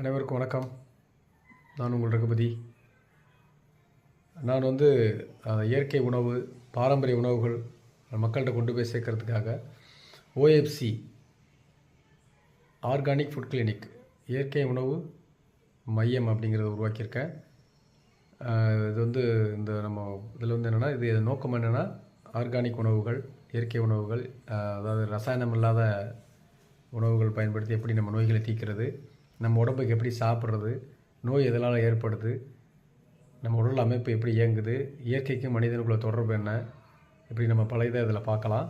அனைவருக்கும் வணக்கம். நான் உங்கள் ரகுபதி. நான் வந்து இயற்கை உணவு பாரம்பரிய உணவுகள் மக்கள்கிட்ட கொண்டு போய் சேர்க்கறதுக்காக ஓஎஃப்சி ஆர்கானிக் ஃபுட் கிளினிக் இயற்கை உணவு மையம் அப்படிங்கிறத உருவாக்கியிருக்கேன். இது வந்து இந்த நம்ம இதில் வந்து என்னென்னா இது நோக்கம் என்னென்னா ஆர்கானிக் உணவுகள் இயற்கை உணவுகள் அதாவது ரசாயனம் இல்லாத உணவுகள் பயன்படுத்தி எப்படி நம்ம நோய்களை தீர்க்கிறது நம்ம உடம்புக்கு எப்படி சாப்பிட்றது நோய் எதனால் ஏற்படுது நம்ம உடல் அமைப்பு எப்படி இயங்குது இயற்கைக்கும் மனிதனுக்குள்ள தொடர்பு என்ன இப்படி நம்ம பழைய இதை இதில் பார்க்கலாம்.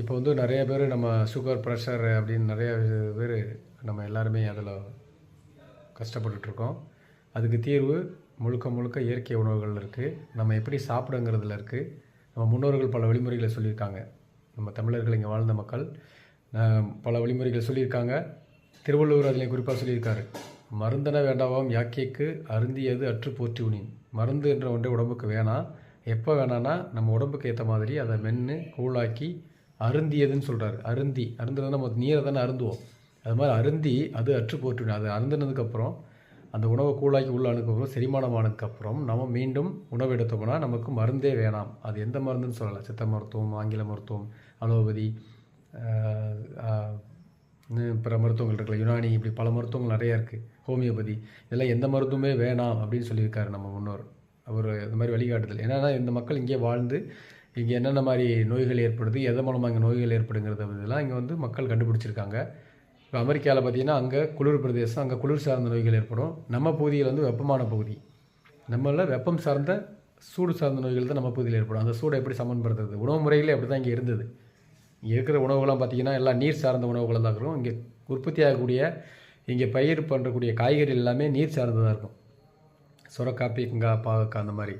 இப்போ வந்து நிறைய பேர் நம்ம சுகர் ப்ரெஷர் அப்படின்னு நிறைய பேர் நம்ம எல்லாருமே அதில் கஷ்டப்பட்டுட்ருக்கோம். அதுக்கு தீர்வு முழுக்க முழுக்க இயற்கை உணவுகள் இருக்குது. நம்ம எப்படி சாப்பிடுங்கிறதுல இருக்குது. நம்ம முன்னோர்கள் பல வழிமுறைகளை சொல்லியிருக்காங்க. நம்ம தமிழர்கள் இங்கே வாழ்ந்த மக்கள் பல வழிமுறைகளை சொல்லியிருக்காங்க. திருவள்ளுவர் அதில் குறிப்பாக சொல்லியிருக்காரு. மருந்தென வேண்டாவாம் யாக்கைக்கு அருந்தியது அற்று போற்றி உணின் மருந்து என்ற ஒன்றே உடம்புக்கு வேணாம் எப்போ வேணான்னா நம்ம உடம்புக்கு ஏற்ற மாதிரி அதை மென்று கூழாக்கி அருந்தியதுன்னு சொல்கிறாரு அருந்தி அருந்துறது நம்ம நீரை தானே அருந்துவோம். அது மாதிரி அருந்தி அது அற்று போற்றுவிடும் அது அருந்தினதுக்கப்புறம் அந்த உணவை கூழாக்கி உள்ள அனுப்புறோம் செரிமானமானதுக்கப்புறம் நம்ம மீண்டும் உணவு எடுத்தோம்னா நமக்கு மருந்தே வேணாம். அது எந்த மருந்துன்னு சொல்லலாம் சித்த மருத்துவம் ஆங்கில மருத்துவம் அலோபதி பிற மருத்துவங்கள் இருக்குல்ல யுனானி இப்படி பல மருத்துவங்கள் நிறைய இருக்குது ஹோமியோபதி இதெல்லாம் எந்த மருத்துவமே வேணாம் அப்படின்னு சொல்லியிருக்காரு நம்ம முன்னோர். அவர் இந்த மாதிரி வழிகாட்டுதல். என்னென்னா இந்த மக்கள் இங்கே வாழ்ந்து இங்கே என்னென்ன மாதிரி நோய்கள் ஏற்படுது எதன் மூலமாக இங்கே நோய்கள் ஏற்படுங்கிறது இதெல்லாம் இங்கே வந்து மக்கள் கண்டுபிடிச்சிருக்காங்க. இப்போ அமெரிக்காவில் பார்த்தீங்கன்னா அங்கே குளிர் பிரதேசம் அங்கே குளிர் சார்ந்த நோய்கள் ஏற்படும். நம்ம பகுதியில் வந்து வெப்பமான பகுதி. நம்மள வெப்பம் சார்ந்த சூடு சார்ந்த நோய்கள் தான் நம்ம பகுதியில் ஏற்படும். அந்த சூடை எப்படி சமன்படுத்துறது? உணவு முறைகளே அப்படி தான் இங்கே இருந்தது. இங்கே இருக்கிற உணவுகள்லாம் பார்த்தீங்கன்னா எல்லாம் நீர் சார்ந்த உணவுகள் தான் இருக்கும். இங்கே உற்பத்தி ஆகக்கூடிய இங்கே பயிர் பண்ணுறக்கூடிய காய்கறி எல்லாமே நீர் சார்ந்ததாக இருக்கும். சுரக்காய் பீக்கங்காய் பாவக்காய் அந்த மாதிரி.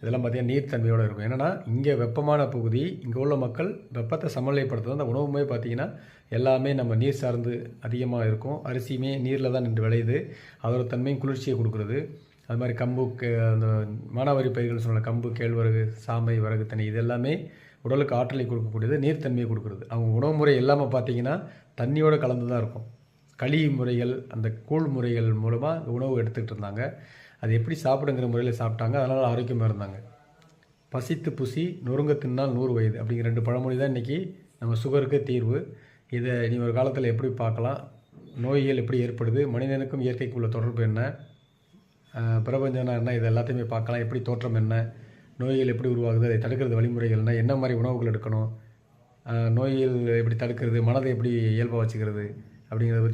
இதெல்லாம் பார்த்திங்கன்னா நீர்த்தன்மையோடு இருக்கும். என்னென்னா இங்கே வெப்பமான பகுதி இங்கே உள்ள மக்கள் வெப்பத்தை சமநிலைப்படுத்துறது. அந்த உணவுமே பார்த்தீங்கன்னா எல்லாமே நம்ம நீர் சார்ந்து அதிகமாக இருக்கும். அரிசியுமே நீரில் தான் நின்று விளையுது. அதோட தன்மையும் குளிர்ச்சியை கொடுக்குறது. அது மாதிரி கம்பு அந்த மானாவாரி பயிர்கள் சொன்ன கம்பு கேழ்வரகு சாமை வரகு தண்ணி இது எல்லாமே உடலுக்கு ஆற்றலை கொடுக்கக்கூடியது நீர்த்தன்மையை கொடுக்குறது. அவங்க உணவு முறை எல்லாமே பார்த்தீங்கன்னா தண்ணியோடு கலந்து தான் இருக்கும். களி முறைகள் அந்த கூழ் முறைகள் மூலமாக உணவு எடுத்துக்கிட்டு இருந்தாங்க. அது எப்படி சாப்பிடுங்கிற முறையில் சாப்பிட்டாங்க. அதனால் ஆரோக்கியமாக இருந்தாங்க. பசித்து புசி நொறுங்க தின்னால் நூறு வயது அப்படிங்கிற ரெண்டு பழமொழி தான் இன்றைக்கி நம்ம சுகருக்கு தீர்வு. இதை நீ ஒரு காலத்தில் எப்படி பார்க்கலாம்? நோய்கள் எப்படி ஏற்படுது? மனிதனுக்கும் இயற்கைக்கும் உள்ள தொடர்பு என்ன? பிரபஞ்சம்னா என்ன? இது எல்லாத்தையுமே பார்க்கலாம். எப்படி தோற்றம் என்ன? நோய்கள் எப்படி உருவாகுது? அதை தடுக்கிறது வழிமுறைகள் என்ன? என்ன மாதிரி உணவுகள் எடுக்கணும்? நோய்கள் எப்படி தடுக்கிறது? மனதை எப்படி இயல்பாக வச்சுக்கிறது? அப்படிங்கிறத